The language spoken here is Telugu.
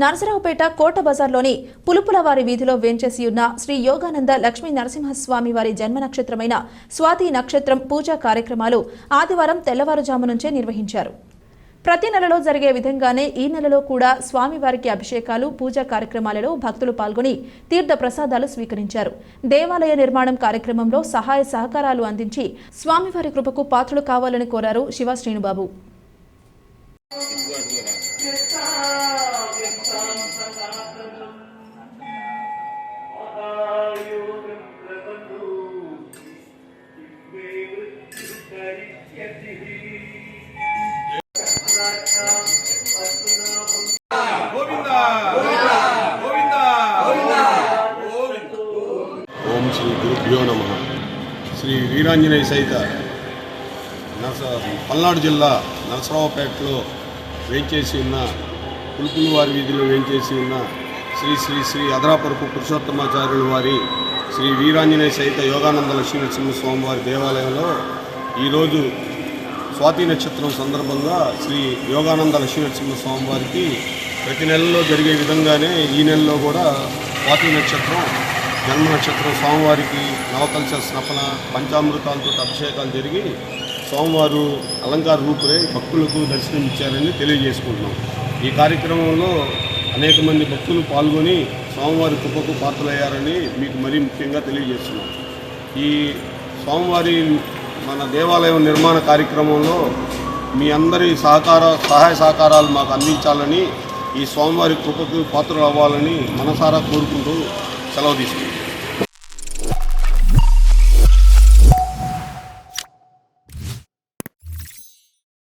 నరసరావుపేట కోట బజార్లోని పులుపులవారి వీధిలో వేంచేసి ఉన్న శ్రీ యోగానంద లక్ష్మీ నరసింహస్వామి వారి జన్మ నక్షత్రమైన స్వాతి నక్షత్రం పూజా కార్యక్రమాలు ఆదివారం తెల్లవారుజాము నుంచే నిర్వహించారు. ప్రతి నెలలో జరిగే విధంగానే ఈ నెలలో కూడా స్వామివారికి అభిషేకాలు పూజా కార్యక్రమాలలో భక్తులు పాల్గొని తీర్థ ప్రసాదాలు స్వీకరించారు. దేవాలయ నిర్మాణం కార్యక్రమంలో సహాయ సహకారాలు అందించి స్వామివారి కృపకు పాత్రలు కావాలని కోరారు శివ శ్రీనుబాబు. గురుభ్యో నమ. శ్రీ వీరాంజనేయ సహిత నరస పల్నాడు జిల్లా నరసరావుపేటలో వేంచేసి ఉన్న పులుపులవారి వీధిలో వేంచేసి ఉన్న శ్రీ శ్రీ శ్రీ అదరాపరపు పురుషోత్తమాచార్యుల వారి శ్రీ వీరాంజనేయ సహిత యోగానంద లక్ష్మీనరసింహ స్వామివారి దేవాలయంలో ఈరోజు స్వాతి నక్షత్రం సందర్భంగా శ్రీ యోగానంద లక్ష్మీనరసింహ స్వామివారికి ప్రతి నెలలో జరిగే విధంగానే ఈ నెలలో కూడా స్వాతి నక్షత్రం జన్మ నక్షత్రం స్వామివారికి నవకలశ స్నపన పంచామృతాలతో అభిషేకాలు జరిగి స్వామివారు అలంకార రూపురే భక్తులకు దర్శనమిచ్చారని తెలియజేసుకుంటున్నాం. ఈ కార్యక్రమంలో అనేక మంది భక్తులు పాల్గొని స్వామివారి కృపకు పాత్రలయ్యారని మీకు మరీ ముఖ్యంగా తెలియజేస్తున్నాం. ఈ స్వామివారి మన దేవాలయం నిర్మాణ కార్యక్రమంలో మీ అందరి సహకార సహాయ సహకారాలు మాకు అందించాలని ఈ స్వామివారి కృపకు పాత్రలు అవ్వాలని మనసారా కోరుకుంటూ Hasta